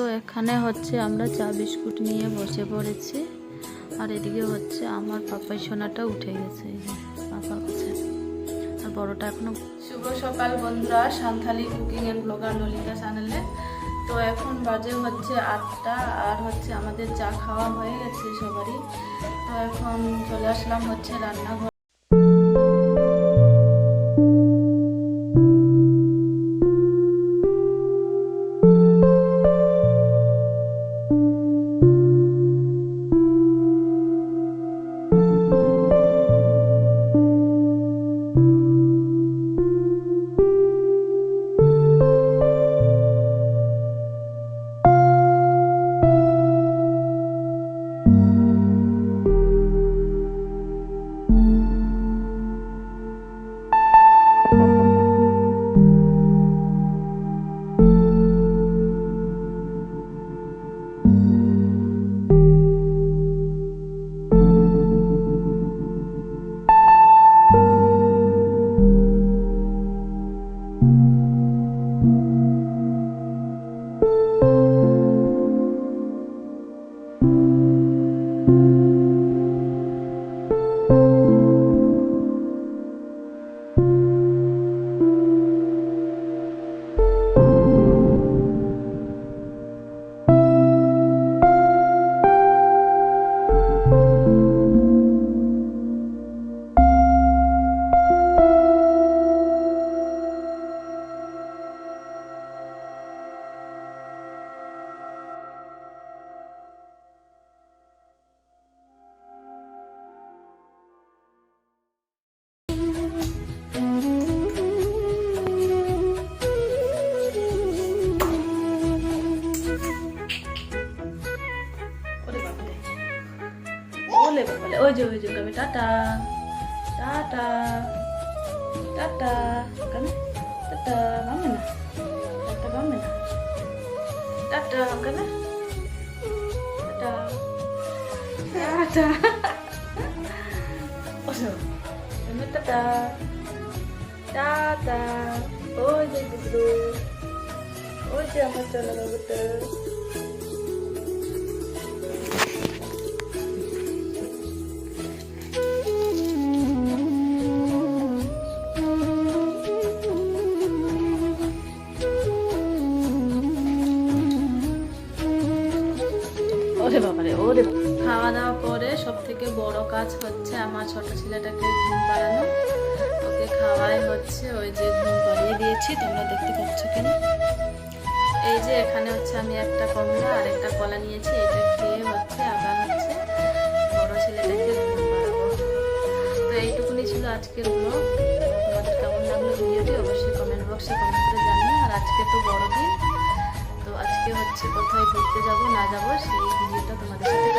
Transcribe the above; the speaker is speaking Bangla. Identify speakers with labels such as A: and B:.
A: তো এখানে হচ্ছে আমরা চা বিস্কুট নিয়ে বসে পড়েছি। আর এদিকে হচ্ছে আমার পাপাই সোনাটা উঠে গেছে পাপার কাছে আর বড়টা এখনও শুভ সকাল বন্ধুরা, Santhali cooking and blogger Lalita চ্যানেলে তো এখন বাজে হচ্ছে আটটা, আর হচ্ছে আমাদের চা খাওয়া হয়ে গেছে সবারই। তো এখন চলে আসলাম হচ্ছে রান্নাঘর। ওলে বাবালে ওই যে ওই যে কবে টাটা টাটা টাটা কবে টাটা মামে না, টাটা মামে না, টাটা কবে টাটা টাটা, ওসো কবে টাটা ওই যে ওই যে আমার চলো ওরে বাবারে ওরে খাওয়া দাওয়া করে সব থেকে বড় কাজ হচ্ছে আমার ছোট ছেলেটাকে ঘুম পাড়ানো। ওকে খাওয়াই হচ্ছে, ওই যে ঘুম পাড়িয়ে দিয়েছি, তোমরা দেখতে পাচ্ছ কেন। এই যে এখানে হচ্ছে আমি একটা কমলা আর একটা কলা নিয়েছি, এটা খেয়ে হচ্ছে, আবার হচ্ছে বড় ছেলেটাকে তো এইটুকুনি ছিল আজকের ব্লগ তোমাদের কেমন লাগল ভিডিওটি অবশ্যই কমেন্ট বক্সে কমেন্ট করে জানিও। আর আজকে তো বড়দিন। তো আজকে হচ্ছে কোথায় ঘুরতে যাব না যাব সেই ভিডিওটা তোমাদের সাথে